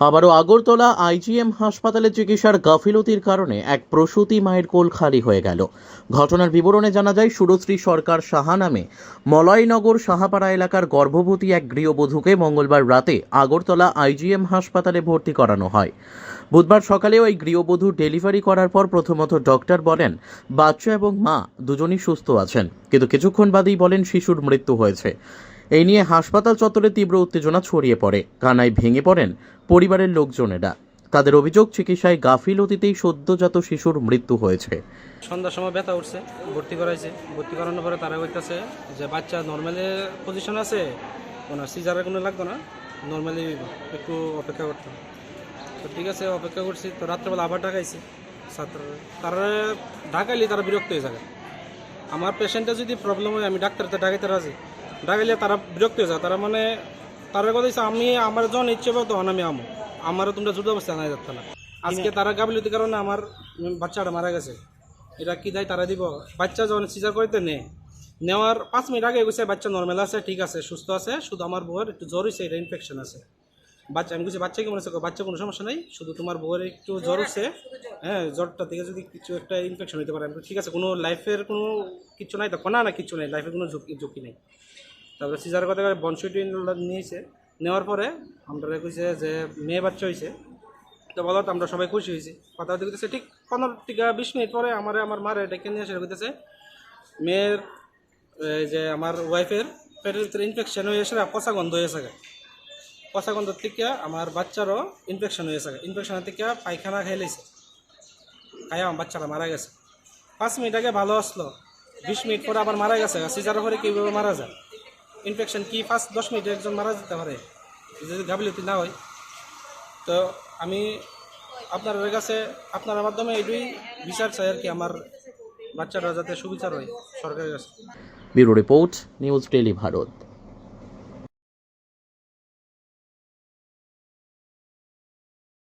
আবারও আগরতলা আইজিএম হাসপাতালে চিকিৎসার গাফিলতির কারণে এক প্রসূতি মায়ের কোল খালি হয়ে গেল। ঘটনার বিবরণে জানা যায়, সুরশ্রী সরকার সাহা নামে মলয়নগর সাহাপাড়া এলাকার গর্ভবতী এক গৃহবধূকে মঙ্গলবার রাতে আগরতলা আইজিএম হাসপাতালে ভর্তি করানো হয়। বুধবার সকালে ওই গৃহবধূ ডেলিভারি করার পর প্রথমত ডক্টর বলেন, বাচ্চা এবং মা দুজনই সুস্থ আছেন, কিন্তু কিছুক্ষণ বাদেই বলেন শিশুর মৃত্যু হয়েছে। এই নিয়ে হাসপাতাল চত্বরে তীব্র উত্তেজনা ছড়িয়ে পড়ে। কানায় ভেঙে পড়েন পরিবারের লোকজনেরা। তাদের অভিযোগ, চিকিৎসায় গাফিলতিতেই সদ্যজাত শিশুর মৃত্যু হয়েছে। সন্ধ্যার সময় ব্যথা উঠছে, ভর্তি করাইছে। ভর্তি করানোর পরে তারা বলতেছে যে, বাচ্চা নর্মালি পজিশন আছে ওনার সিজারের কোনো লাগতো না নর্মালি একটু অপেক্ষা করতাম তো ঠিক আছে, অপেক্ষা করছি। তো রাত্রেবেলা আবার ঢাকাইছি ছাত্র তারা ঢাকাইলে তারা বিরক্ত হয়ে যাবে। আমার পেশেন্টের যদি প্রবলেম হয়, আমি ডাক্তারতে ডাকাইতে রাজি। ডাকাইলে তারা বিরক্ত হয়ে যায়। তারা মানে তারা কথা হচ্ছে আমি আমার যখন ইচ্ছে পাবো তখন আমি আমো। আমারও তোমরা যুদ্ধ অবস্থা নাই যাচ্ছে না। আজকে তারা গাবিলতির কারণে আমার বাচ্চাটা মারা গেছে। এটা কি দেয় তারা দিব? বাচ্চা যখন সিজার করতে নে, নেওয়ার পাঁচ মিনিট আগে গেছে বাচ্চা নর্মাল আছে, ঠিক আছে, সুস্থ আছে, শুধু আমার বউয়ের একটু জ্বর হয়েছে এটা ইনফেকশন আছে। বাচ্চা আমি বলছি বাচ্চা কেমন আছে কও, বাচ্চা কোনো সমস্যা নাই শুধু তোমার বউয়ের একটু জ্বর হচ্ছে। হ্যাঁ জ্বরটা থেকে যদি কিছু একটা ইনফেকশন হতে পারে ঠিক আছে কোনো লাইফের কোনো কিছু নাই তো না না কিছু নেই লাইফের কোনো ঝুঁকি ঝুঁকি নেই। তারপরে সিজারের কথা বনসুইটি নিয়েছে নেওয়ার পরে আমরা কইছে যে মেয়ে বাচ্চা হয়েছে তো বলো তো আমরা সবাই খুশি হয়েছি। কথা কইতেছে ঠিক পনেরো থেকে বিশ মিনিট পরে আমার আমার মারে ডেকে নিয়ে এসে কইতেছে মেয়ের এই যে আমার ওয়াইফের পেটের ভিতরে ইনফেকশন হয়ে এসে পচা গন্ধ হয়ে গেছে পচা গন্ধ থেকে আমার বাচ্চারও ইনফেকশন হয়ে গেছে ইনফেকশনের থেকে পায়খানা খেয়ে লেছে। খাই আমার বাচ্চাটা মারা গেছে। পাঁচ মিনিট আগে ভালো আসলো বিশ মিনিট পরে আবার মারা গেছে। সিজার পরে কীভাবে মারা যায়? ইনফেকশন কি পাঁচ, দশ মিনিটে একজন মারা যেতে পারে? যদি গাফিলতি না হয়, তো আমি আপনার কাছে আপনার মাধ্যমে এটুই বিচার চাই আর কি আমার বাচ্চারা যাতে সুবিচার হয় সরকারের কাছে। Bureau report, news tele Bharat.